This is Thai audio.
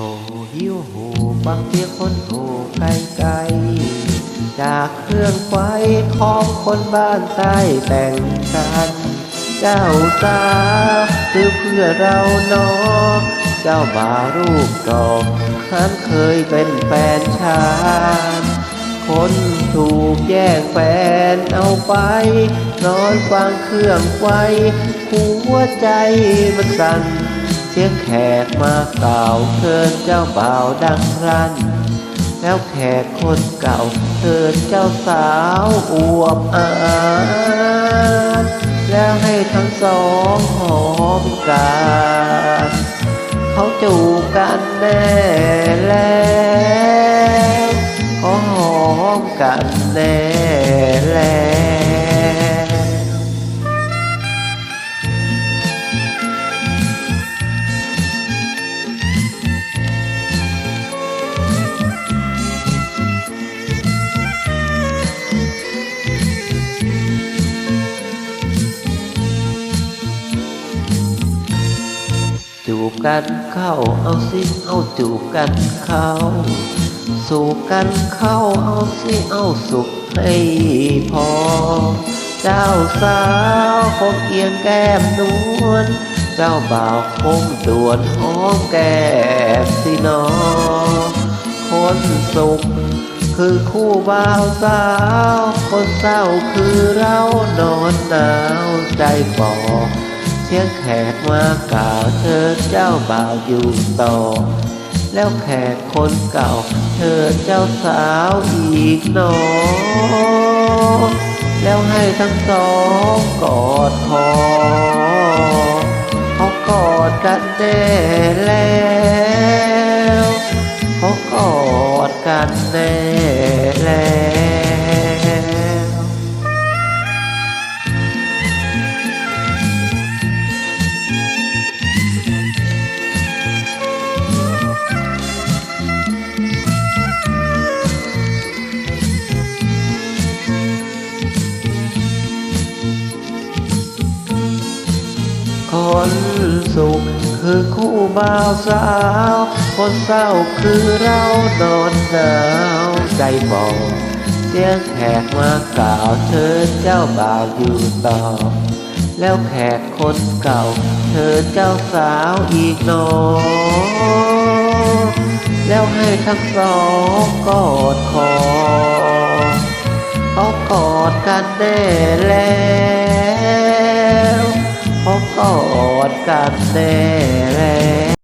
โหิวโหบางเสีคนโหไกลไกลจากเครื่องไฟของคนบ้านใต้แต่งกันเจ้าสาวซื้อเพื่อเราเนอเจ้าบ่ารูปดอกฉันเคยเป็นแฟนชานคนถูกแย่งแฟนเอาไป นอนฟังเครื่องไฟหัวใจมันสั่น สียงแขกมาเก่าเชิญเจ้าบ่าวดังรัน แล้วแขกคนเก่าเชิญเจ้าสาวอวบอาดแล้วให้ทั้งสองหอมกันเขาจูบกันแน่แล้วเขาหอมกัน จูบกันเข้าเอาสิเอาจูบกันเข้า สู่กันเข้าเอาสิเอาสุขให้พอ เจ้าสาวคงเอียงแก้มนวลเจ้าบ่าวคงด่วนหอมแก้มสินอคนสุขคือคู่บ่าวสาว คนเศร้าคือเรานอนหนาวใจบอก เสียงแขกมากล่าวเชิญเจ้าบ่าวอยู่ต่อ แล้วแขกคนเก่าเชิญเจ้าสาวอีกหนอ แล้วให้ทั้งสองกอดคอเขากอดกันแน่แล้วเขากอดกันแน่ คนสุข คือคู่บ่าวสาว คนเศร้าคือเรานอนหนาวใจบอกเสียงแขกมากล่าวเชิญเจ้าบ่าวอยู่ต่อ แล้วแขกคนเก่า เชิญเจ้าสาวอีกหนอแล้วให้ทั้งสองกอดคอเขากอดกันแน่แล้ว เข